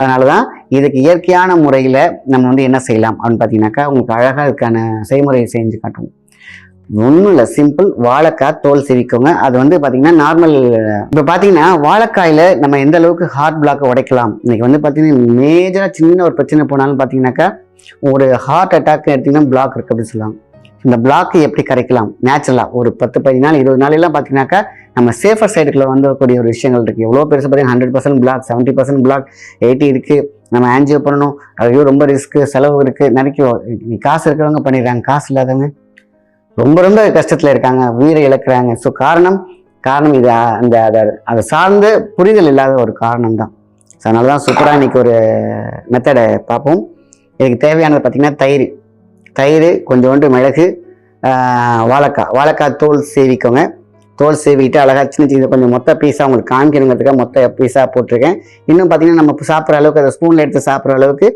அதனால தான் இதுக்கு இயற்கையான முறையில் நம்ம வந்து என்ன செய்யலாம் அப்படின்னு பார்த்தீங்கன்னாக்கா உங்களுக்கு அழகாக இதுக்கான செய்முறையை செஞ்சு காட்டுவோம். ஒன்றும் இல்லை சிம்பிள் வாழைக்காய் தோல் சிவிக்கோங்க அது வந்து பார்த்தீங்கன்னா நார்மல் இப்போ பார்த்தீங்கன்னா வாழைக்காயில் நம்ம எந்த அளவுக்கு ஹார்ட் பிளாக்கை உடைக்கலாம்? இன்றைக்கி வந்து பார்த்தீங்கன்னா மேஜராக சின்ன ஒரு பிரச்சனை போனாலும் பார்த்தீங்கன்னாக்கா ஒரு ஹார்ட் அட்டாக் எடுத்தீங்கன்னா பிளாக் இருக்குது அப்படின்னு சொல்லுவாங்க. இந்த பிளாக் எப்படி கரைக்கலாம்? நேச்சுரலாக ஒரு பத்து பதினஞ்சு நாள் இருபது நாள் எல்லாம் பார்த்தீங்கன்னாக்கா நம்ம சேஃபர் சைடுக்குள்ள வந்துக்கூடிய ஒரு விஷயங்கள் இருக்குது எவ்வளோ பெருசு பார்த்தீங்கன்னா hundred percent black seventy percent black eighty இருக்குது நம்ம ஆன்ஜியோ பண்ணணும். ஐயோ ரொம்ப ரிஸ்க்கு செலவு இருக்குது நிறைய நீ காசு இருக்கிறவங்க பண்ணிடுறாங்க. காசு இல்லாதவங்க ரொம்ப ரொம்ப கஷ்டத்தில் இருக்காங்க. உயிரை இழக்கிறாங்க. ஸோ காரணம் காரணம் இது அந்த அதை அதை சார்ந்த புரிதல் இல்லாத ஒரு காரணம் தான் ஸோ அதனால தான் சூப்பராக இன்றைக்கி ஒரு மெத்தடை பார்ப்போம். இதுக்கு தேவையானது பார்த்திங்கன்னா தயிர். தயிர் கொஞ்சோண்டு மிளகு வாழைக்காய் வாழைக்காய் தோல் சேவிக்கோங்க. தோல் சேவிட்டு அழகாக சின்ன சின்ன கொஞ்சம் மொத்த பீஸாக உங்களுக்கு காமிக்கணுங்கிறதுக்காக மொத்த பீஸாக போட்டிருக்கேன். இன்னும் பார்த்தீங்கன்னா நம்ம சாப்பிட்ற அளவுக்கு அதை ஸ்பூனில் எடுத்து சாப்பிட்ற அளவுக்கு